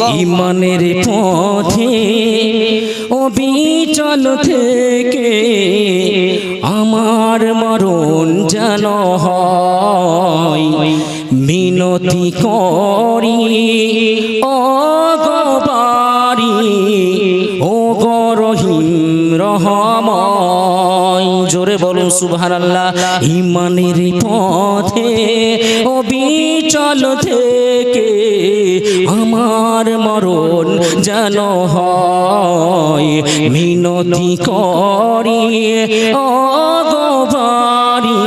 ইমানের পথে অবিচল থেকে আমার মরণ যেন হয়। মিনতি করি অগবারি ও গরহিম রহময়। জোরে বলুন সুবহানাল্লাহ। ইমানের পথে অবিচল থেকে মরণ যেন হয়। মিনতি করি অগবারি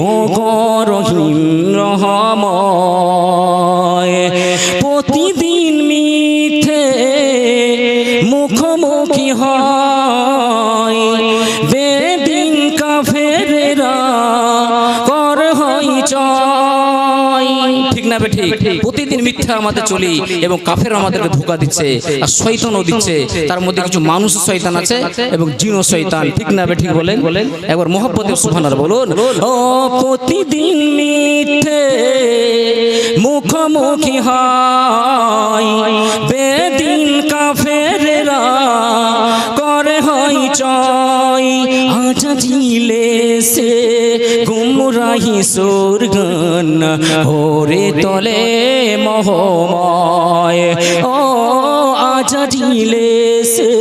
ও গরহিম রহময়। প্রতিদিন মিথে মুখোমুখি হয়। না বে ঠিক। প্রতিদিন মিথ্যা আমাদের চলি এবং কাফের আমাদেরকে ধোকা দিচ্ছে। আর শয়তানও দিচ্ছে। তার মধ্যে কিছু মানুষ শয়তান আছে এবং জিনও শয়তান। ঠিক না বে ঠিক বলেন? একবার মোহব্বতের সুবহানার বলুন। ও প্রতিদিন মিথ্যে মুখোমুখি হয়। বেদিন কাফেরেরা করে হয় চয় আজা ঝিলে সে গুমরাহি সুরগন হোরে তলে মহময়। ও আজা সে সে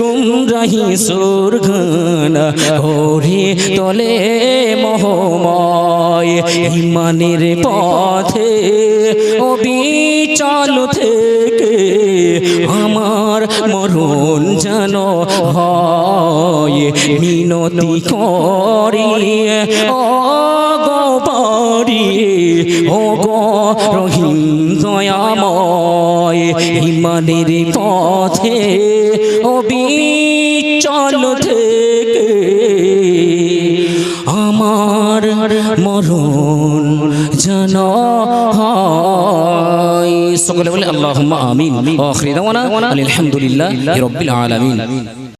গুমরাহি সুরগন হোরে তলে মহময়। ইমানের পথে অবিচল থেকে আমার মরণ যেন হয়, মিনতি করি অগবারি ও গো রহিম দয়াময় ইমানের পথে অবিচল থেকে আমার মরণ যেন হয় সকলে বলে আল্লাহ আমিন আখির দাওয়ানা আলহামদুলিল্লাহ রব্বিল আলামিন